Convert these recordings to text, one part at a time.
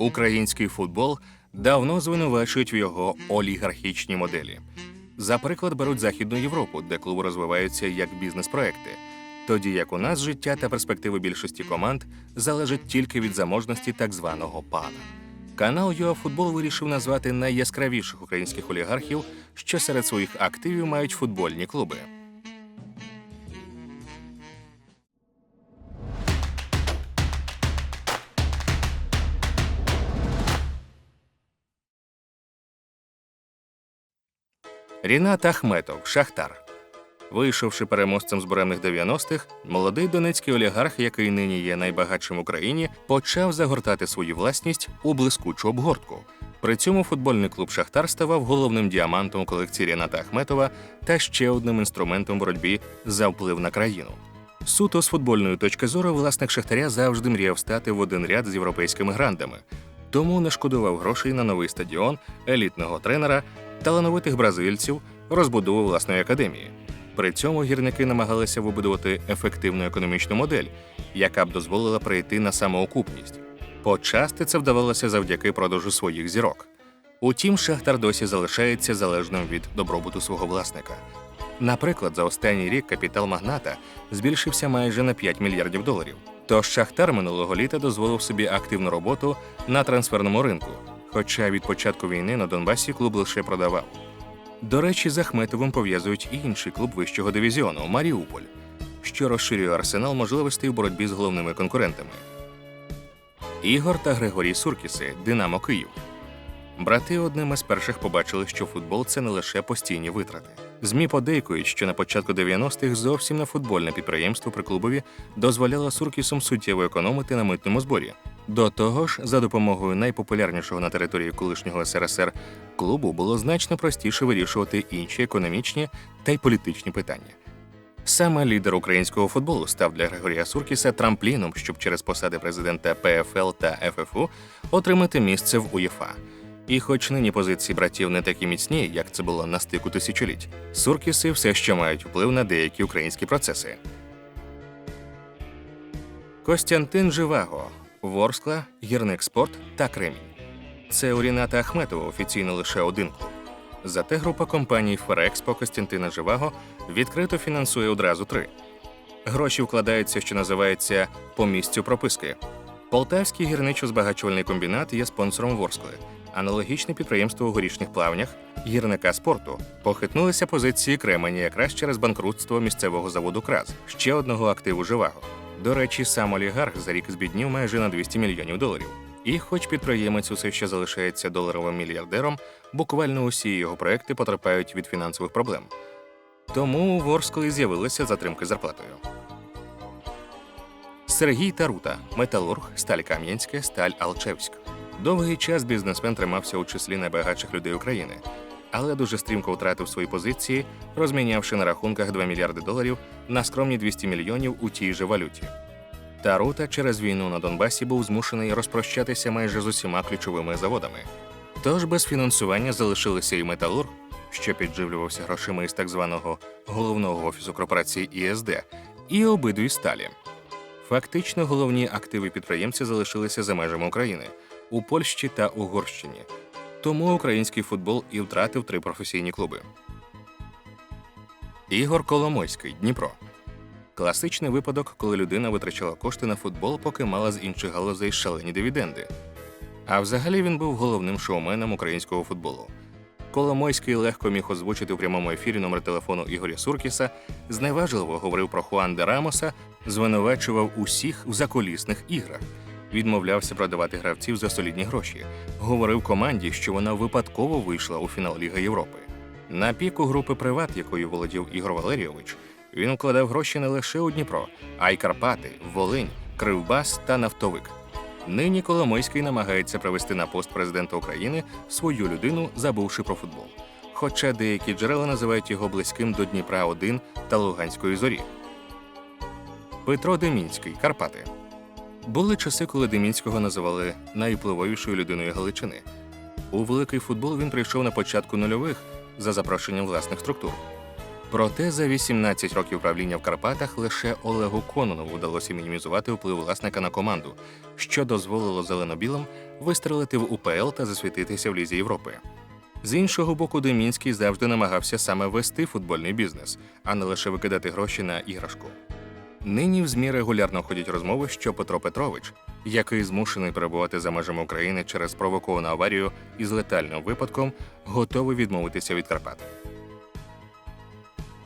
Український футбол давно звинувачують в його олігархічній моделі. За приклад беруть Західну Європу, де клуби розвиваються як бізнес-проекти, тоді як у нас життя та перспективи більшості команд залежать тільки від заможності так званого пана. Канал ЮАФутбол вирішив назвати найяскравіших українських олігархів, що серед своїх активів мають футбольні клуби. Рінат Ахметов, Шахтар. Вийшовши переможцем з буремних 90-х, молодий донецький олігарх, який нині є найбагатшим в Україні, почав загортати свою власність у блискучу обгортку. При цьому футбольний клуб Шахтар ставав головним діамантом у колекції Ріната Ахметова та ще одним інструментом боротьбі за вплив на країну. Суто з футбольної точки зору власник Шахтаря завжди мріяв стати в один ряд з європейськими грандами, тому не шкодував грошей на новий стадіон, елітного тренера, талановитих бразильців, розбудову власної академії. При цьому гірники намагалися вибудувати ефективну економічну модель, яка б дозволила прийти на самоокупність. Почасти це вдавалося завдяки продажу своїх зірок. Утім, Шахтар досі залишається залежним від добробуту свого власника. Наприклад, за останній рік капітал магната збільшився майже на 5 мільярдів доларів. Тож Шахтар минулого літа дозволив собі активну роботу на трансферному ринку, хоча від початку війни на Донбасі клуб лише продавав. До речі, з Ахметовим пов'язують і інший клуб вищого дивізіону Маріуполь, що розширює арсенал можливостей у боротьбі з головними конкурентами. Ігор та Григорій Суркіси Динамо Київ. Брати одним із перших побачили, що футбол це не лише постійні витрати. ЗМІ подейкують, що на початку 90-х зовсім не футбольне підприємство при клубові дозволяло Суркісом суттєво економити на митному зборі. До того ж, за допомогою найпопулярнішого на території колишнього СРСР клубу було значно простіше вирішувати інші економічні та й політичні питання. Саме лідер українського футболу став для Григорія Суркіса трампліном, щоб через посади президента ПФЛ та ФФУ отримати місце в УЄФА. І хоч нині позиції братів не такі міцні, як це було на стику тисячоліть, Суркіси все ще мають вплив на деякі українські процеси. Костянтин Живаго, Ворскла, Гірник Спорт та Кремінь. Це у Ріната Ахметова офіційно лише один клуб. Зате група компаній Ферекспо Костянтина Живаго відкрито фінансує одразу три. Гроші вкладаються, що називається по місцю прописки. Полтавський гірничо-збагачувальний комбінат є спонсором Ворскли. Аналогічне підприємство у горішніх плавнях гірника спорту похитнулися позиції Кремені якраз через банкрутство місцевого заводу Краз, ще одного активу Живаго. До речі, сам олігарх за рік збіднів майже на 200 мільйонів доларів. І, хоч підприємець усе ще залишається доларовим мільярдером, буквально усі його проекти потерпають від фінансових проблем. Тому у Ворсклі з'явилися затримки зарплатою. Сергій Тарута, металург, сталь Кам'янське, сталь Алчевськ. Довгий час бізнесмен тримався у числі найбагатших людей України, але дуже стрімко втратив свої позиції, розмінявши на рахунках 2 мільярди доларів на скромні 200 мільйонів у тій же валюті. Тарута через війну на Донбасі був змушений розпрощатися майже з усіма ключовими заводами. Тож без фінансування залишилися і металург, що підживлювався грошима із так званого головного офісу корпорації ІСД, і обидві сталі. Фактично, головні активи підприємця залишилися за межами України у Польщі та Угорщині. Тому український футбол і втратив три професійні клуби. Ігор Коломойський, Дніпро. Класичний випадок, коли людина витрачала кошти на футбол, поки мала з інших галузей шалені дивіденди. А взагалі він був головним шоуменом українського футболу. Коломойський легко міг озвучити у прямому ефірі номер телефону Ігоря Суркіса, зневажливо говорив про Хуан де Рамоса, звинувачував усіх в заколісних іграх, відмовлявся продавати гравців за солідні гроші, говорив команді, що вона випадково вийшла у фінал Ліги Європи. На піку групи Приват, якою володів Ігор Валерійович, він вкладав гроші не лише у Дніпро, а й Карпати, Волинь, Кривбас та Нафтовик. Нині Коломойський намагається привести на пост президента України свою людину, забувши про футбол. Хоча деякі джерела називають його близьким до Дніпра 1 та Луганської зорі. Петро Демінський, Карпати. Були часи, коли Демінського називали найвпливовішою людиною Галичини. У великий футбол він прийшов на початку нульових за запрошенням власних структур. Проте за 18 років правління в Карпатах лише Олегу Кононову вдалося мінімізувати вплив власника на команду, що дозволило зелено-білим вистрелити в УПЛ та засвітитися в Лізі Європи. З іншого боку, Демінський завжди намагався саме вести футбольний бізнес, а не лише викидати гроші на іграшку. Нині в ЗМІ регулярно ходять розмови, що Петро Петрович, який змушений перебувати за межами України через провоковану аварію із летальним випадком, готовий відмовитися від Карпат.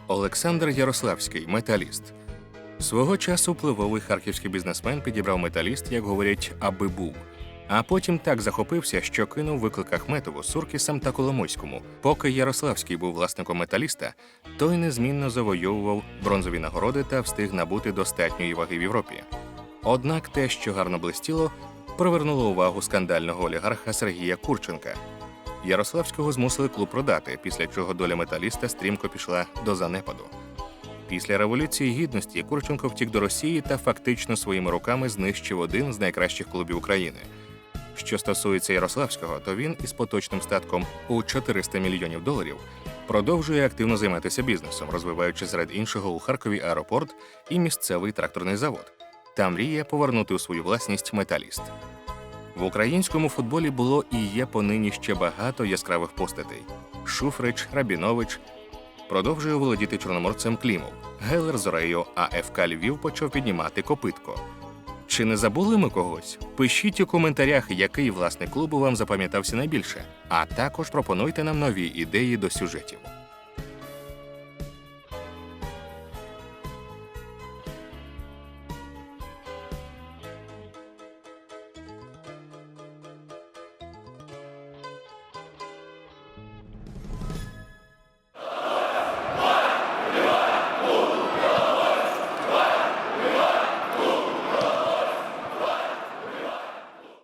Олександр Ярославський, металіст. Свого часу впливовий харківський бізнесмен підібрав металіст, як говорять, аби був. А потім так захопився, що кинув виклик Ахметову, Суркісам та Коломойському. Поки Ярославський був власником металіста, той незмінно завойовував бронзові нагороди та встиг набути достатньої ваги в Європі. Однак те, що гарно блистіло, привернуло увагу скандального олігарха Сергія Курченка. Ярославського змусили клуб продати, після чого доля металіста стрімко пішла до занепаду. Після революції гідності Курченко втік до Росії та фактично своїми руками знищив один з найкращих клубів України. Що стосується Ярославського, то він із поточним статком у 400 мільйонів доларів продовжує активно займатися бізнесом, розвиваючи серед іншого у Харкові аеропорт і місцевий тракторний завод. Та мріє повернути у свою власність металіст. В українському футболі було і є понині ще багато яскравих постатей: Шуфрич, Рабінович. Продовжує володіти чорноморцем Клімов. Гелер Зорею, а ФК Львів почав піднімати копитко. Чи не забули ми когось? Пишіть у коментарях, який власник клубу вам запам'ятався найбільше, а також пропонуйте нам нові ідеї до сюжетів.